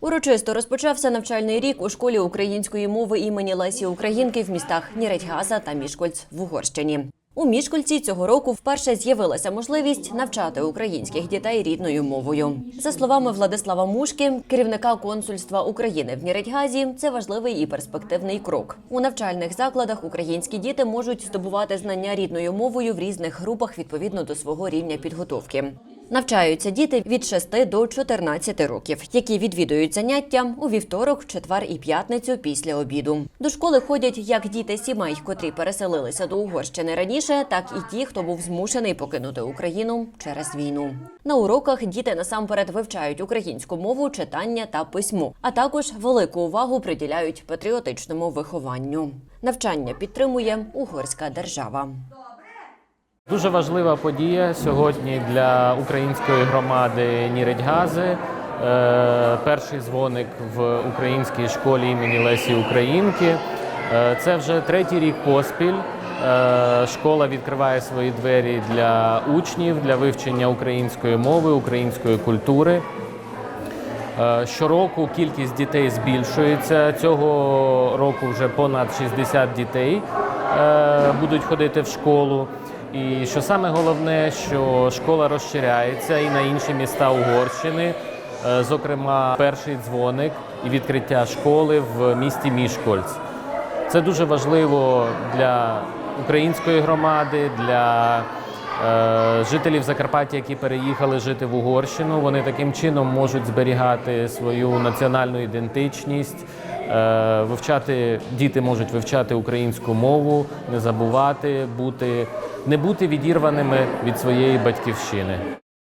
Урочисто розпочався навчальний рік у школі української мови імені Лесі Українки в містах Ніречгаза та Мішкольц в Угорщині. У Мішкольці цього року вперше з'явилася можливість навчати українських дітей рідною мовою. За словами Владислава Мушки, керівника консульства України в Ніречгазі, це важливий і перспективний крок. У навчальних закладах українські діти можуть здобувати знання рідною мовою в різних групах відповідно до свого рівня підготовки. Навчаються діти від 6 до 14 років, які відвідують заняття у вівторок, четвер і п'ятницю після обіду. До школи ходять як діти сімей, котрі переселилися до Угорщини раніше, так і ті, хто був змушений покинути Україну через війну. На уроках діти насамперед вивчають українську мову, читання та письмо, а також велику увагу приділяють патріотичному вихованню. Навчання підтримує угорська держава. Дуже важлива подія сьогодні для української громади Ніредьгази. Е, Перший дзвоник в українській школі імені Лесі Українки. Е, Це вже третій рік поспіль. Е, Школа відкриває свої двері для учнів для вивчення української мови, української культури. Щороку кількість дітей збільшується. Цього року вже понад 60 дітей будуть ходити в школу. І що саме головне, що школа розширяється і на інші міста Угорщини, Е, зокрема, перший дзвоник і відкриття школи в місті Мішкольц. Це дуже важливо для української громади, для жителів Закарпаття, які переїхали жити в Угорщину. Вони таким чином можуть зберігати свою національну ідентичність, е, вивчати діти можуть вивчати українську мову, не забувати бути, не бути відірваними від своєї батьківщини.